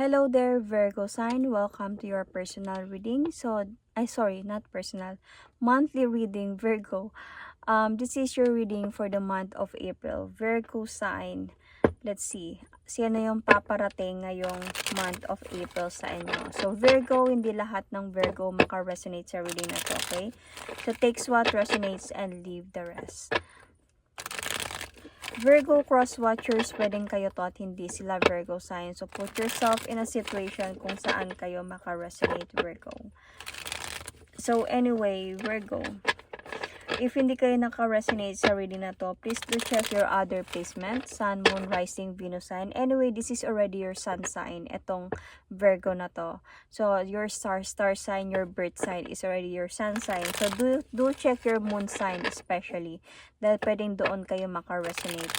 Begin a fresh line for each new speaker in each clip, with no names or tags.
Hello there, Virgo sign. Welcome to your personal reading. So, I sorry, not personal, monthly reading, Virgo. Um, this is your reading for the month of April. Virgo sign. Let's see. Sino yung paparating ngayong month of April sa inyo? So, Virgo, hindi lahat ng Virgo maka-resonate sa reading na to, okay? So, takes what resonates and leave the rest. Virgo cross watchers, pwedeng kayo to at hindi sila Virgo sign. So, put yourself in a situation kung saan kayo maka-resonate Virgo. So, anyway, Virgo, if hindi kayo naka-resonate sa reading na to, please do check your other placement, Sun, Moon, Rising, Venus sign. Anyway, this is already your Sun sign, etong Virgo na to. So, your star, star sign, your birth sign is already your Sun sign. So, do, do check your Moon sign especially, dahil pwedeng doon kayo maka-resonate.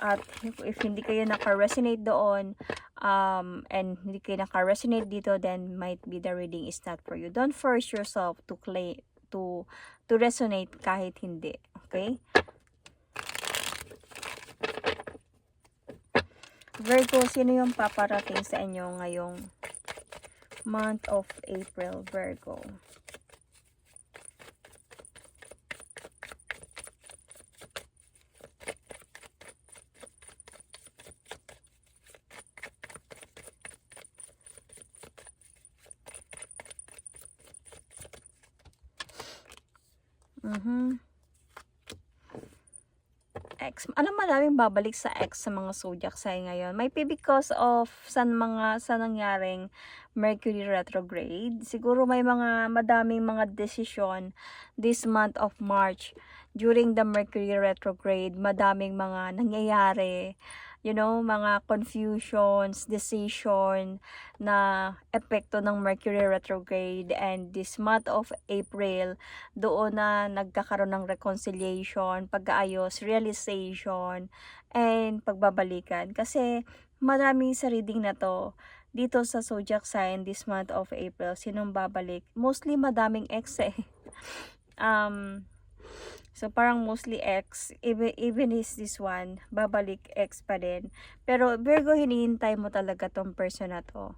At if, if hindi kayo naka-resonate doon, um, and hindi kayo naka-resonate dito, then might be the reading is not for you. Don't force yourself to claim, to to resonate kahit hindi. Okay? Virgo, sino yung paparating sa inyo ngayong month of April, Virgo? Mhm. X. Alam maraming babalik sa X sa mga zodiac sign ngayon. May be because of sa mga sa nangyaring Mercury retrograde. Siguro may mga madaming mga decision this month of March during the Mercury retrograde. Madaming mga nangyayari you know, mga confusions, decision na epekto ng Mercury retrograde and this month of April, doon na nagkakaroon ng reconciliation, pag-aayos, realization, and pagbabalikan. Kasi marami sa reading na to, dito sa zodiac sign this month of April, sinong babalik? Mostly madaming ex eh. um, So, parang mostly X, even, even is this one, babalik X pa din. Pero, Virgo, hinihintay mo talaga tong person na to.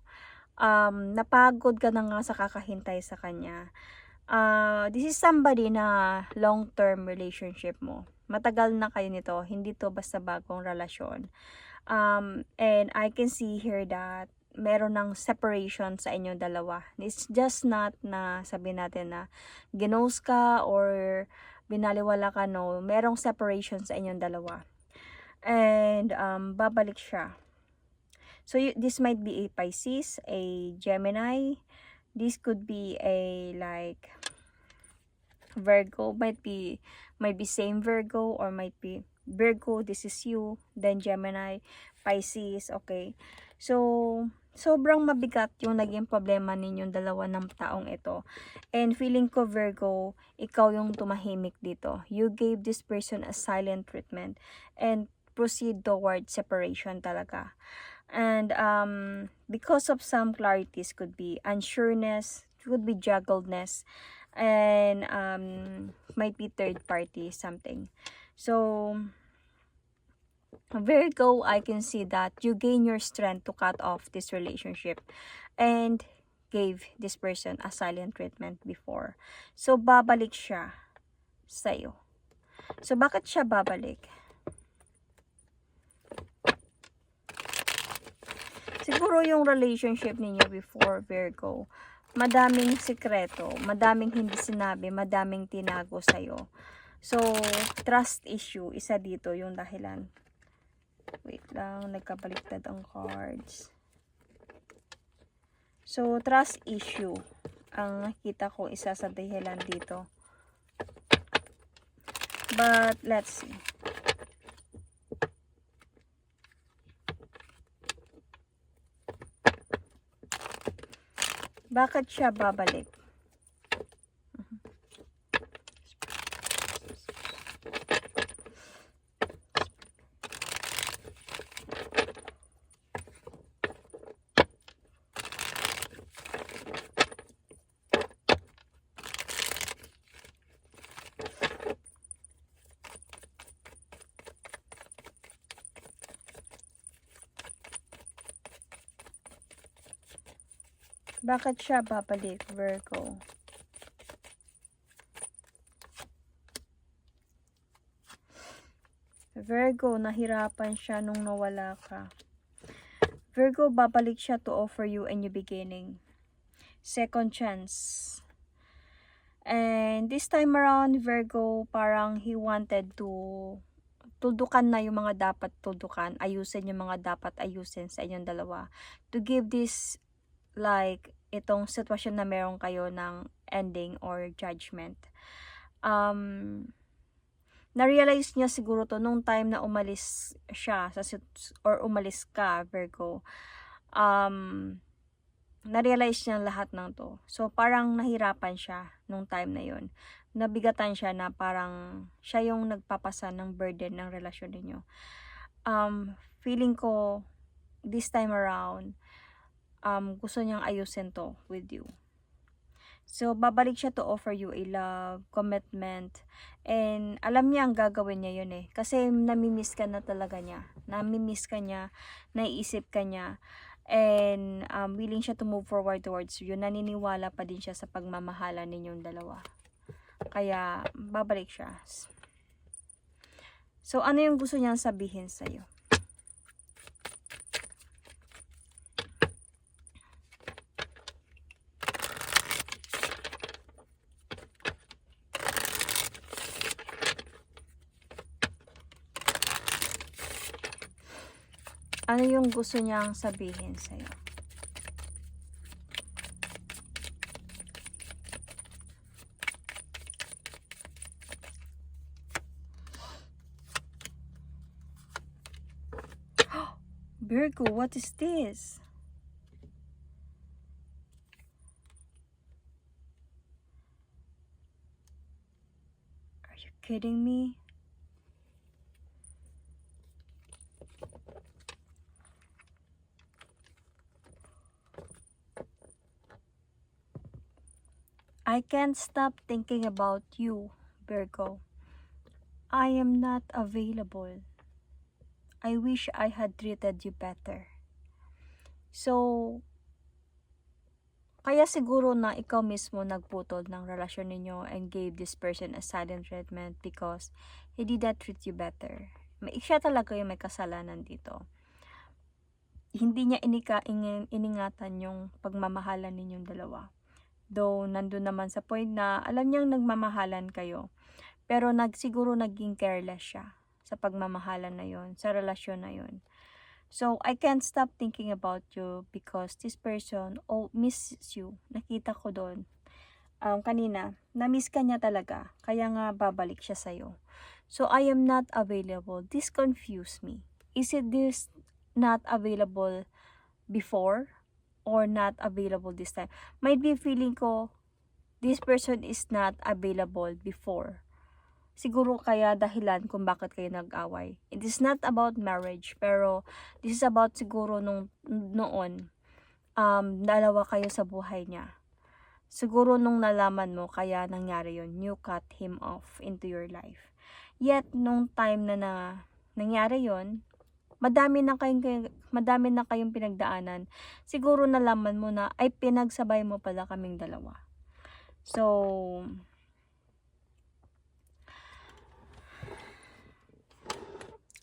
Um, napagod ka na nga sa kakahintay sa kanya. Uh, this is somebody na long-term relationship mo. Matagal na kayo nito, hindi to basta bagong relasyon. Um, and I can see here that meron ng separation sa inyong dalawa. It's just not na sabi natin na ginos ka or binaliwala ka no, merong separation sa inyong dalawa. And um, babalik siya. So you, this might be a Pisces, a Gemini. This could be a like Virgo, might be might be same Virgo or might be Virgo, this is you, then Gemini, Pisces, okay. So sobrang mabigat yung naging problema ninyong dalawa ng taong ito. And feeling ko, Virgo, ikaw yung tumahimik dito. You gave this person a silent treatment and proceed toward separation talaga. And um, because of some clarities could be unsureness, could be juggledness, and um, might be third party something. So, Virgo, I can see that you gain your strength to cut off this relationship and gave this person a silent treatment before. So, babalik siya sa'yo. So, bakit siya babalik? Siguro yung relationship ninyo before Virgo, madaming sikreto, madaming hindi sinabi, madaming tinago sa'yo. So, trust issue, isa dito yung dahilan. Wait lang, nagkabaliktad ang cards. So, trust issue ang nakita ko isa sa dahilan dito. But, let's see. Bakit siya babalik? Bakit siya babalik, Virgo? Virgo, nahirapan siya nung nawala ka. Virgo, babalik siya to offer you a new beginning. Second chance. And this time around, Virgo, parang he wanted to tudukan na yung mga dapat tudukan, ayusin yung mga dapat ayusin sa inyong dalawa. To give this, like, itong sitwasyon na meron kayo ng ending or judgment. Um, na-realize niya siguro to nung time na umalis siya sa or umalis ka, Virgo. Um, na-realize niya lahat ng to. So, parang nahirapan siya nung time na yon nabigatan siya na parang siya yung nagpapasa ng burden ng relasyon ninyo. Um, feeling ko, this time around, um, gusto niyang ayusin to with you. So, babalik siya to offer you a love, commitment, and alam niya ang gagawin niya yun eh. Kasi namimiss ka na talaga niya. Namimiss ka niya, naiisip ka niya, and um, willing siya to move forward towards you. Naniniwala pa din siya sa pagmamahala ninyong dalawa. Kaya, babalik siya. So, ano yung gusto niyang sabihin sa'yo? Ano yung gusto niyang sabihin sa'yo? Virgo, what is this? Are you kidding me? I can't stop thinking about you, Virgo. I am not available. I wish I had treated you better. So, kaya siguro na ikaw mismo nagputol ng relasyon ninyo and gave this person a silent treatment because he did not treat you better. May siya talaga yung may kasalanan dito. Hindi niya inika, iningatan yung pagmamahalan ninyong dalawa. Though, nandun naman sa point na alam niyang nagmamahalan kayo. Pero nag, siguro naging careless siya sa pagmamahalan na yon sa relasyon na yon So, I can't stop thinking about you because this person oh, misses you. Nakita ko doon. Um, kanina, na-miss ka niya talaga. Kaya nga babalik siya sa'yo. So, I am not available. This confused me. Is it this not available before or not available this time? Might be feeling ko, this person is not available before siguro kaya dahilan kung bakit kayo nag-away. It is not about marriage, pero this is about siguro nung noon, um, dalawa kayo sa buhay niya. Siguro nung nalaman mo, kaya nangyari yon you cut him off into your life. Yet, nung time na, na nangyari yon madami na kayong, madami na kayong pinagdaanan, siguro nalaman mo na, ay pinagsabay mo pala kaming dalawa. So,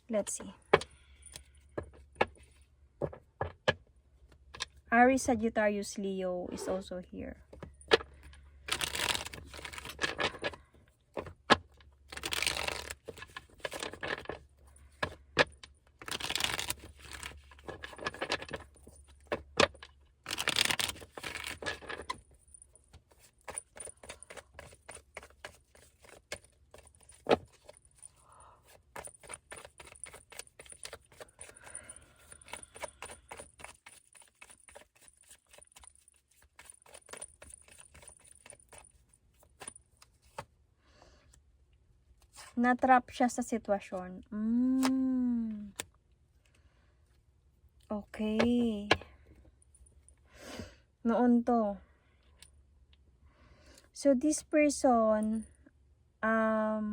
Let's see. Aries, Sagittarius, Leo is also here. Natrap siya sa sitwasyon. Mm. Okay. Noon to. So, this person, um,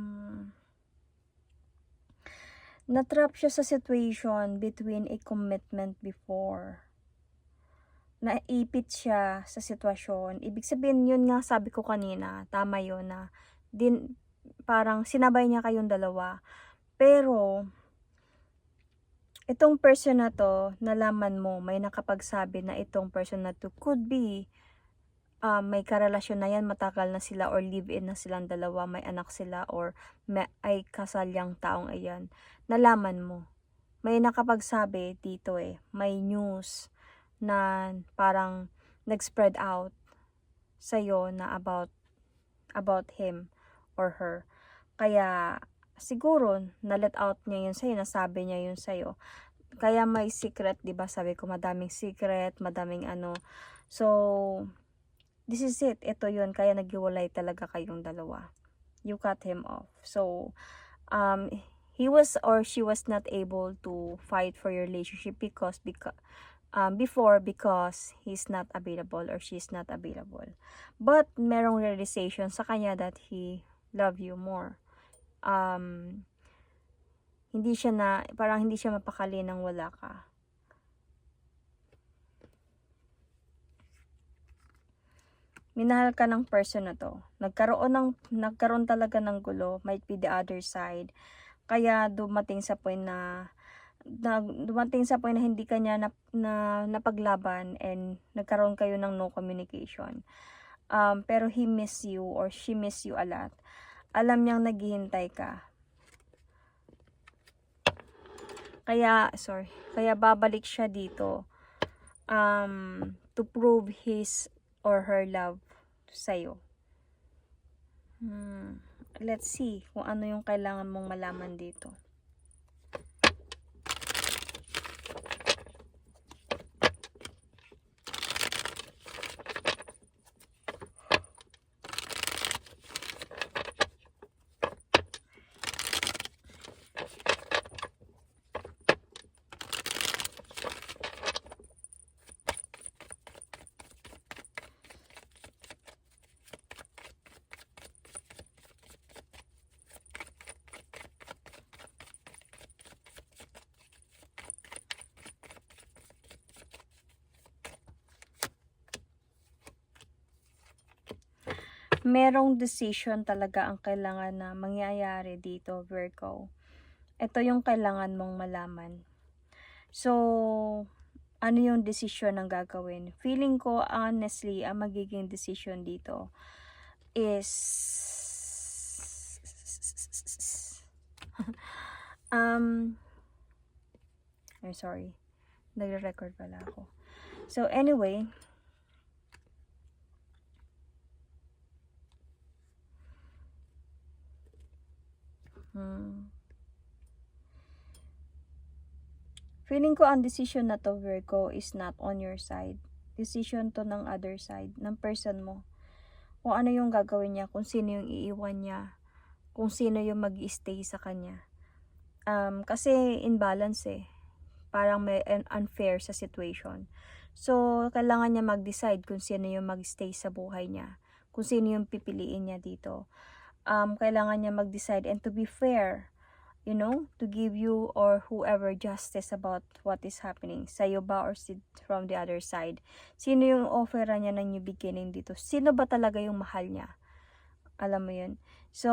natrap siya sa situation between a commitment before. naipit siya sa sitwasyon. Ibig sabihin, yun nga sabi ko kanina, tama yun na din, parang sinabay niya kayong dalawa. Pero, itong person na to, nalaman mo, may nakapagsabi na itong person na to could be ah, may karelasyon na yan, matagal na sila or live-in na silang dalawa, may anak sila or may, ay kasal yung taong ayan. Nalaman mo. May nakapagsabi dito eh, may news na parang nag-spread out sa'yo na about about him or her. Kaya siguro na-let out niya yun sa'yo, nasabi niya yun sa'yo. Kaya may secret, 'di ba? Sabi ko madaming secret, madaming ano. So this is it. Ito yun. Kaya naghiwalay talaga kayong dalawa. You cut him off. So um he was or she was not able to fight for your relationship because because um, before because he's not available or she's not available. But merong realization sa kanya that he love you more. Um, hindi siya na, parang hindi siya mapakali nang wala ka. Minahal ka ng person na to. Nagkaroon ng nagkaroon talaga ng gulo, might be the other side. Kaya dumating sa point na na dumating sa point na hindi kanya na, na napaglaban and nagkaroon kayo ng no communication. Um, pero he miss you or she miss you a lot. Alam niyang naghihintay ka. Kaya, sorry, kaya babalik siya dito um, to prove his or her love sa'yo. Hmm. Let's see kung ano yung kailangan mong malaman dito. Merong decision talaga ang kailangan na mangyayari dito, Virgo. Ito yung kailangan mong malaman. So, ano yung decision ang gagawin? Feeling ko, honestly, ang magiging decision dito is um I'm sorry. Nagre-record pala ako. So, anyway, Hmm. Feeling ko ang decision na to, Virgo, is not on your side. Decision to ng other side, ng person mo. Kung ano yung gagawin niya, kung sino yung iiwan niya, kung sino yung mag stay sa kanya. Um, kasi imbalance eh. Parang may un- unfair sa situation. So, kailangan niya mag-decide kung sino yung mag-stay sa buhay niya. Kung sino yung pipiliin niya dito um, kailangan niya mag-decide and to be fair, you know, to give you or whoever justice about what is happening. Sa'yo ba or si, from the other side? Sino yung offer niya ng new beginning dito? Sino ba talaga yung mahal niya? Alam mo yun? So,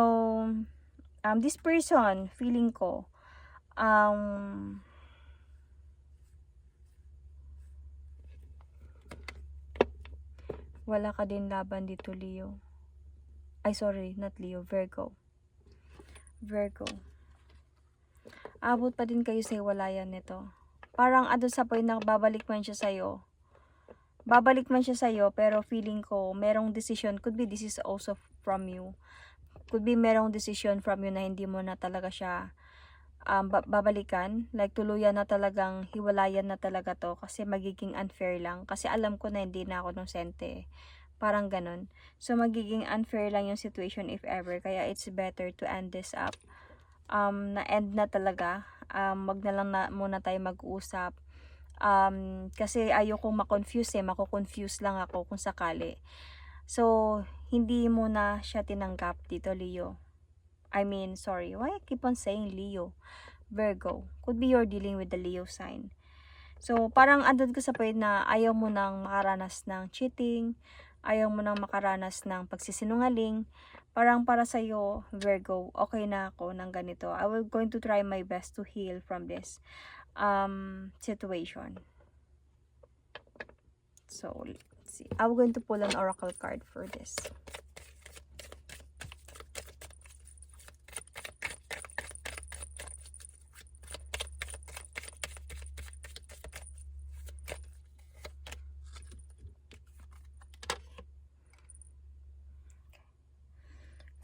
um, this person, feeling ko, um, wala ka din laban dito, Leo. Ay, sorry, not Leo, Virgo. Virgo. Abot pa din kayo sa iwalayan nito. Parang ado sa point na babalik man siya sa'yo. Babalik man siya sa'yo, pero feeling ko, merong decision. Could be this is also from you. Could be merong decision from you na hindi mo na talaga siya um, babalikan. Like, tuluyan na talagang hiwalayan na talaga to. Kasi magiging unfair lang. Kasi alam ko na hindi na ako nung sente. Parang ganun. So, magiging unfair lang yung situation if ever. Kaya, it's better to end this up. Um, na-end na talaga. Um, wag na lang na muna tayo mag-usap. Um, kasi ayoko ma-confuse eh. Mako-confuse lang ako kung sakali. So, hindi mo na siya tinanggap dito, Leo. I mean, sorry. Why I keep on saying Leo? Virgo. Could be you're dealing with the Leo sign. So, parang andun ka sa point na ayaw mo nang makaranas ng cheating, ayaw mo nang makaranas ng pagsisinungaling. Parang para sa'yo, Virgo, okay na ako ng ganito. I will going to try my best to heal from this um, situation. So, let's see. I'm going to pull an oracle card for this.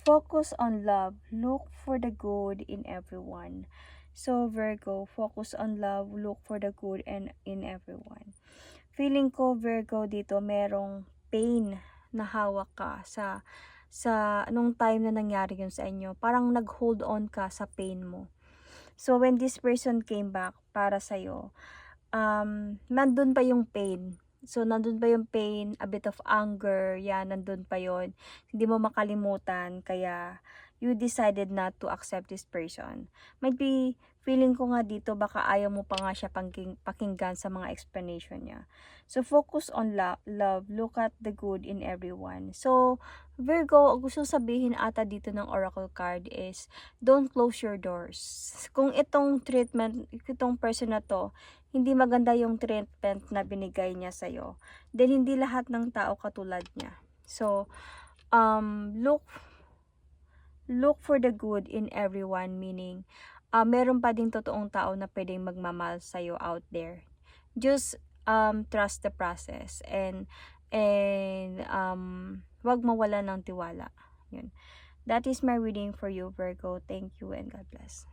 Focus on love. Look for the good in everyone. So, Virgo, focus on love. Look for the good and in everyone. Feeling ko, Virgo, dito merong pain na hawak ka sa sa nung time na nangyari yun sa inyo. Parang nag-hold on ka sa pain mo. So, when this person came back para sa'yo, um, nandun pa yung pain. So, nandun pa yung pain, a bit of anger, yan, nandun pa yon Hindi mo makalimutan, kaya you decided not to accept this person. Might be, feeling ko nga dito, baka ayaw mo pa nga siya pangking, pakinggan sa mga explanation niya. So, focus on lo- love. Look at the good in everyone. So, Virgo, gusto sabihin ata dito ng oracle card is, don't close your doors. Kung itong treatment, itong person na to, hindi maganda yung treatment na binigay niya sa'yo, then hindi lahat ng tao katulad niya. So, um, look look for the good in everyone, meaning, uh, meron pa ding totoong tao na pwedeng magmamahal sa'yo out there. Just um, trust the process and and um, wag mawala ng tiwala. Yun. That is my reading for you, Virgo. Thank you and God bless.